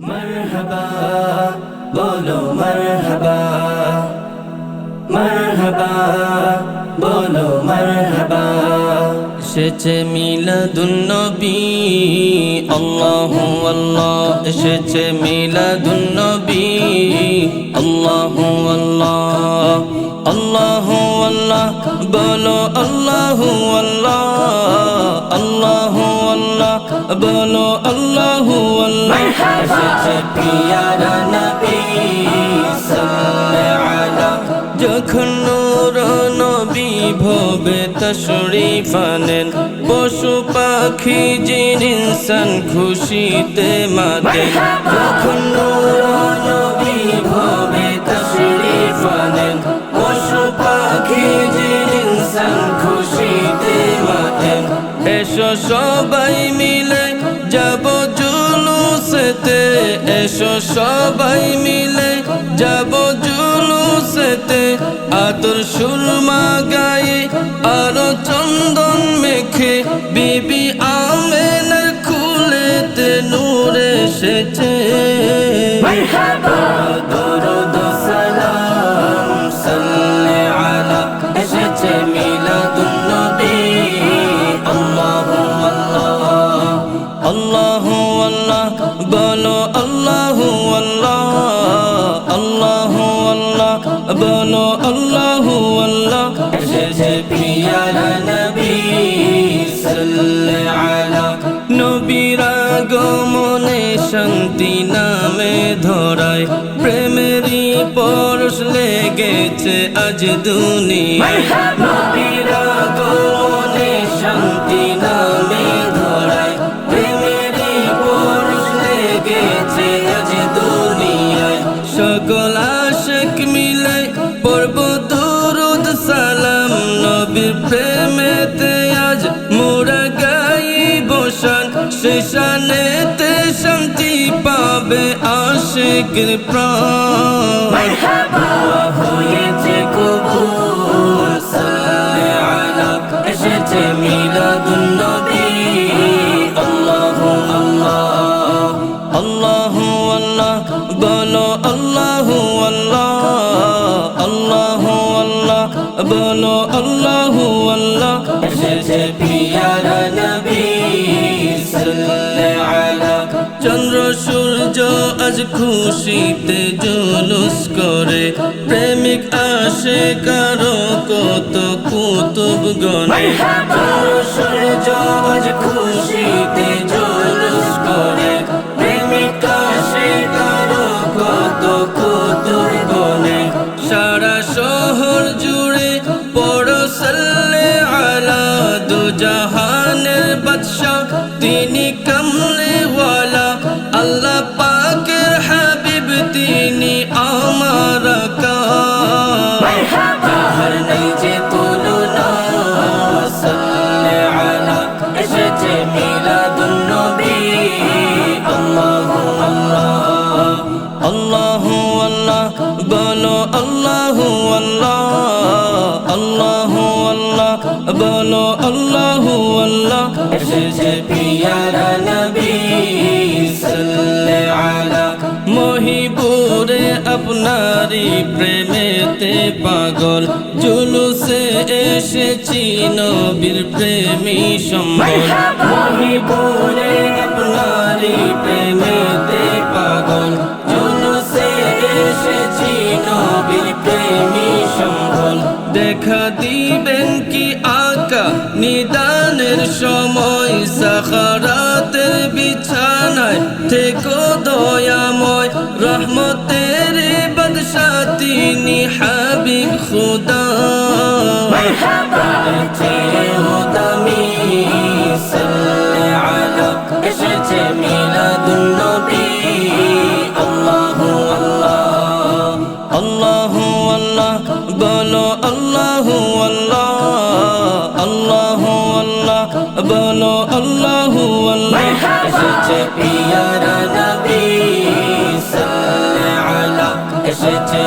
মারহাবা, বলো মারহাবা। মারহাবা, বলো মারহাবা। এসেছে মিলাদুন্নবী, আল্লাহু আল্লাহ। এসেছে মিলাদুন্নবী, আল্লাহু আল্লাহ। আল্লাহু আল্লাহ, বলো আল্লাহু। যখন নূর নবী ভবে তশরিফ আনেন পশু পাখি জিন ইনসান খুশিতে মাতেন যখন নূর নবী ভবে তশরিফ আনেন পশু পাখি জিন ইনসান খুশিতে মাতেন এসো সবাই মিলে এসো সবাই মিলে যাব জুলুসেতে। আতর সুরমা গায়ে, আরও চন্দন মেখে, বিবি আমেনার খুলেতে নূর এসেছে। আল্লাহু আল্লাহ এসেছে পিয়ারা নবী আলা নবীর আগমনে শান্তি নামে ধরায়। প্রেমেরই পরশ লেগেছে আজ দুনিয়ায়। শেষানেতে শান্তি পাবে আশিকের প্রাণ দোয়া হয়েছে কবুল সাল্লি আলা এসেছে মিলাদুন নবী আল্লাহু আল্লাহ আল্লাহু আল্লাহ বলো আল্লাহু আল্লাহ আল্লাহু আল্লাহ বলো আল্লাহু আল্লাহ এসেছে সূর্য আজ খুশিতে জুলুস করে। প্রেমিক আসে কারও কত কুতুব গণে সূর্য আজ খুশিতে জুলুস করে। প্রেমিক আসে কারও কত কুতুব গনে। সারা শহর জুড়ে পড়ো সাল্লে আলা দু জাহানের বাদশাহ। তিনি কমলে কাহার নেই যে তুলনা সাল্লে আলা এসেছে মিলাদুন নবী আল্লাহু আল্লাহ আল্লাহু আল্লাহ বলো আল্লাহু আল্লাহ আল্লাহু আল্লাহ বলো আল্লাহু আল্লাহ এসেছে পিয়ারা নবী সাল্লাল্লাহু আলা মহিবুরে আপনারি প্রেমেতে পাগল। জুলুসে এসেছি নবীর প্রেমী সম্বল। মহিবুরে আপনারি প্রেমেতে পাগল। জুলুসে এসেছি নবীর প্রেমী সম্বল। দেখা দিবেন কি আকা নিদানের সময়? সাখারাতের বিছানায় থেকো দয়াময়। রহমতের তিনি হাবিব খুদা এসেছে মিলাদুন নবী আল্লাহু আল্লাহ আল্লাহু আল্লাহ বলো আল্লাহু আল্লাহ আল্লাহু আল্লাহ বলো আল্লাহু আল্লাহ এসেছে পিয়ারা নবী সাল্লাল্লাহু আলা এসেছে